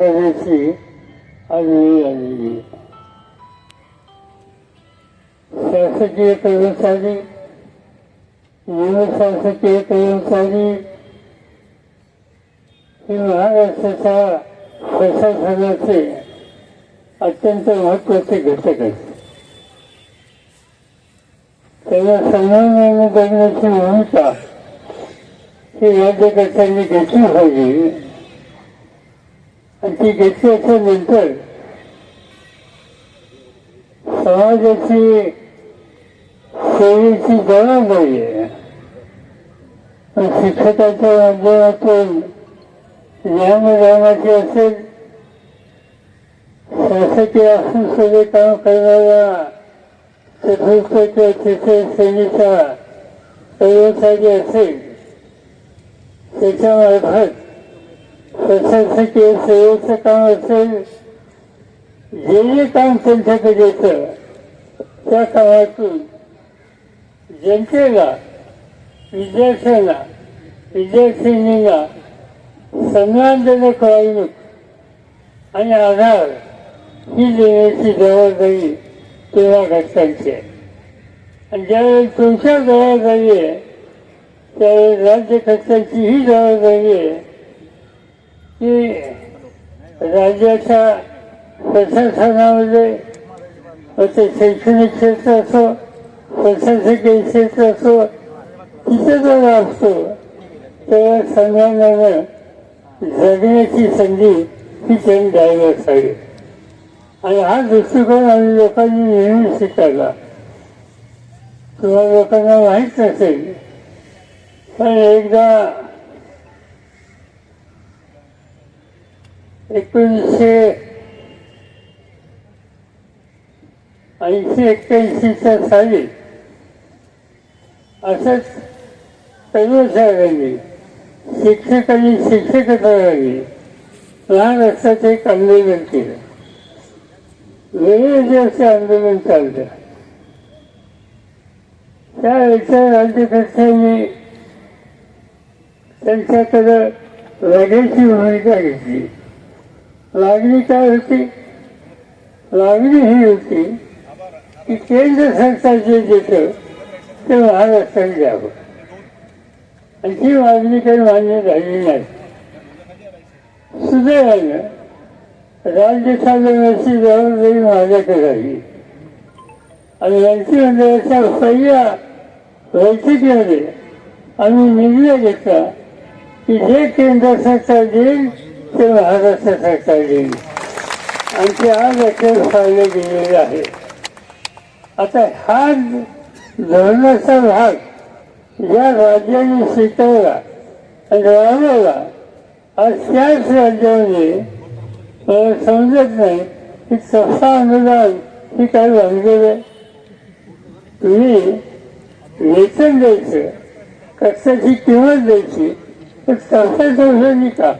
प्रदेशी आढळून आलेली शासकीय कर्मचारी शासकीय कर्मचारी हे महाराष्ट्राच्या प्रशासनाचे अत्यंत महत्त्वाचे घटक आहेत. त्यांना सन्मानाने करण्याची भूमिका ही राज्यकर्त्यांनी घेतली पाहिजे आणि ती घेतल्याच्या नंतर समाजाची सेवेची जबाबदारी आहे. शिक्षकाच्या माध्यमातून ज्ञानदानाची असेल शासकीय असून सगळे काम करणारा चतुर्थ किंवा तृतीय श्रेणीचा कर्मचारी असेल त्याच्यामार्फत प्रशासकीय सेवेचं काम असेल जे जे काम त्यांच्याकडे येतं त्या कामातून जनतेला विद्यार्थ्यांना विद्यार्थिनींना सन्मानजनक वागणूक आणि आधार ही देण्याची जबाबदारी तेव्हा घटकांची आहे आणि ज्यावेळेस तुमच्या जबाबदारी आहे त्यावेळेस राज्यकर्त्यांची ही जबाबदारी आहे. की राज्याच्या प्रशासनामध्ये ते शैक्षणिक क्षेत्र असो प्रशासकीय क्षेत्र असो तिथे जर असतो तेव्हा सन्मानानं जगण्याची संधी ही त्यांनी द्यायला असावी आणि हा दृष्टिकोन आम्ही लोकांनी नेहमी स्वीकारला. तुम्हाला लोकांना माहीत नसेल पण एकदा एकोणीसशे ऐंशी एक्क्याऐंशीच्या साली असंच कर्मचाऱ्यांनी शिक्षकांनी लहान असतात एक आंदोलन केलं. वेगळे दिवस आंदोलन चाललं. त्यावेळेच्या राज्यकर्त्यांनी त्यांच्याकडं लढ्याची भूमिका घेतली. लागणी काय होती? लागणी ही होती की केंद्र सरकार जे देतं ते महाराष्ट्राने द्यावं. आणि ती मागणी काही मान्य झाली नाही. सुदैवानं राज्य चालवण्याची जबाबदारी माझ्याकडे आली आणि मंत्रिमंडळाच्या पहिल्या बैठकीमध्ये आम्ही निर्णय घेतला की जे केंद्र सरकार देईल ते महाराष्ट्र सरकारने आणि ते आज अखेर पाहिले गेलेले आहे. आता हा धरणाचा भाग या राज्याने स्वीकारला आणि राबवला आज त्याच राज्यामध्ये मला समजत नाही की सफा अनुदान ही काय भानगड आहे. तुम्ही वेतन द्यायचं कष्टाची किंमत द्यायची तर तसा संस्थांनी का?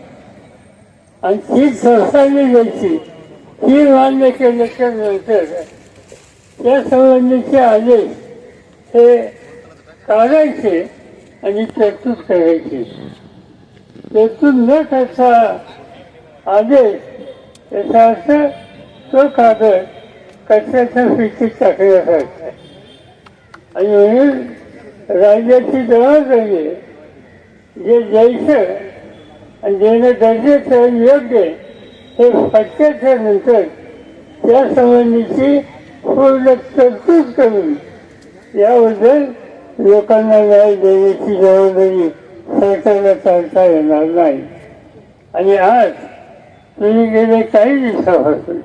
आणि ती संस्थांनी द्यायची ही मान्य केल्याच्यानंतर या संबंधीचे आदेश हे काढायचे आणि तरतूद करायची तरतूद न करता आदेश याचा अर्थ तो कागद कचऱ्याच्या फिटीत टाकण्यासारखा आहे. आणि म्हणून राज्याची जबाबदारी जे द्यायचं आणि देणं गरजेचं योग्य हे फटक्याच्या नंतर संबंधीची पूर्ण तरतूद करून याबद्दल लोकांना न्याय देण्याची जबाबदारी सरकारला चालता येणार नाही. आणि आज तुम्ही गेले काही दिवसापासून